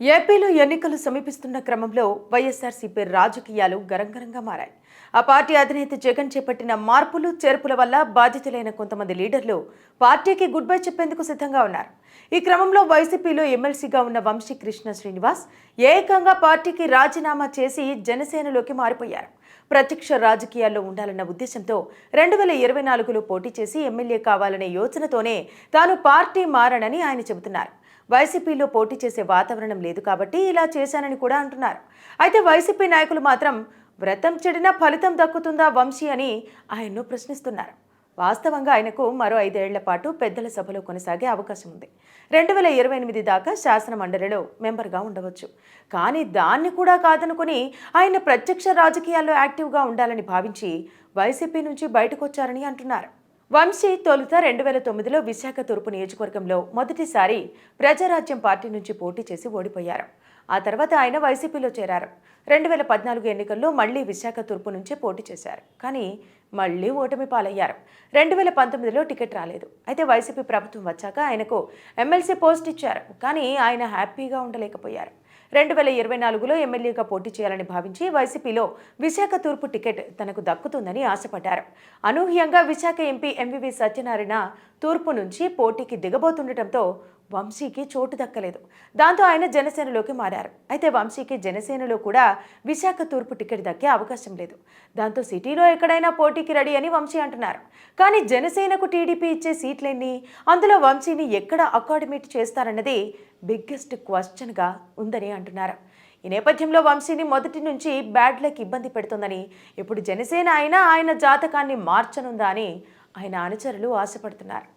ఏపీలో ఎన్నికలు సమీపిస్తున్న క్రమంలో వైఎస్ఆర్సీపీ రాజకీయాలు గరంగరంగా మారాయి. ఆ పార్టీ అధినేత జగన్ చేపట్టిన మార్పులు చేర్పుల వల్ల బాధితులైన కొంతమంది లీడర్లు పార్టీకి గుడ్ బై చెప్పేందుకు సిద్ధంగా ఉన్నారు. ఈ క్రమంలో వైసీపీలో ఎమ్మెల్సీగా ఉన్న వంశీ కృష్ణ శ్రీనివాస్ ఏకంగా పార్టీకి రాజీనామా చేసి జనసేనలోకి మారిపోయారు. ప్రత్యక్ష రాజకీయాల్లో ఉండాలన్న ఉద్దేశంతో రెండు వేల ఇరవై నాలుగులో పోటీ చేసి ఎమ్మెల్యే కావాలనే యోచనతోనే తాను పార్టీ మారనని ఆయన చెబుతున్నారు. వైసీపీలో పోటీ చేసే వాతావరణం లేదు కాబట్టి ఇలా చేశానని కూడా అంటున్నారు. అయితే వైసీపీ నాయకులు మాత్రం వ్రతం చెడినా ఫలితం దక్కుతుందా వంశీ అని ఆయన్ను ప్రశ్నిస్తున్నారు. వాస్తవంగా ఆయనకు మరో ఐదేళ్ళ పాటు పెద్దల సభలో కొనసాగే అవకాశం ఉంది. రెండు వేల ఇరవై ఎనిమిది దాకా శాసన మండలిలో మెంబర్గా ఉండవచ్చు. కానీ దాన్ని కూడా కాదనుకుని ఆయన ప్రత్యక్ష రాజకీయాల్లో యాక్టివ్గా ఉండాలని భావించి వైసీపీ నుంచి బయటకొచ్చారని అంటున్నారు. వంశీ తొలుత రెండు వేల తొమ్మిదిలో విశాఖ తూర్పు నియోజకవర్గంలో మొదటిసారి ప్రజారాజ్యం పార్టీ నుంచి పోటీ చేసి ఓడిపోయారు. ఆ తర్వాత ఆయన వైసీపీలో చేరారు. రెండు వేల పద్నాలుగు ఎన్నికల్లో మళ్ళీ విశాఖ తూర్పు నుంచే పోటీ చేశారు. కానీ మళ్ళీ ఓటమి పాలయ్యారు. రెండు వేల పంతొమ్మిదిలో టికెట్ రాలేదు. అయితే వైసీపీ ప్రభుత్వం వచ్చాక ఆయనకు ఎమ్మెల్సీ పోస్ట్ ఇచ్చారు. కానీ ఆయన హ్యాపీగా ఉండలేకపోయారు. రెండు వేల ఇరవై నాలుగులో ఎమ్మెల్యేగా పోటీ చేయాలని భావించి వైసీపీలో విశాఖ తూర్పు టికెట్ తనకు దక్కుతుందని ఆశపడ్డారు. అనూహ్యంగా విశాఖ ఎంపీ ఎంవివి సత్యనారాయణ తూర్పు నుంచి పోటీకి దిగబోతుండటంతో వంశీకి చోటు దక్కలేదు. దాంతో ఆయన జనసేనలోకి మారారు. అయితే వంశీకి జనసేనలో కూడా విశాఖ తూర్పు టికెట్ దక్కే అవకాశం లేదు. దాంతో సిటీలో ఎక్కడైనా పోటీకి రెడీ అని వంశీ అంటున్నారు. కానీ జనసేనకు టీడీపీ ఇచ్చే సీట్లన్నీ అందులో వంశీని ఎక్కడ అకాడమేట్ చేస్తారన్నది బిగ్గెస్ట్ క్వశ్చన్గా ఉందని అంటున్నారు. ఈ నేపథ్యంలో వంశీని మొదటి నుంచి బ్యాడ్లకు ఇబ్బంది పెడుతుందని ఇప్పుడు జనసేన అయినా ఆయన జాతకాన్ని మార్చనుందా అని ఆయన అనుచరులు ఆశపడుతున్నారు.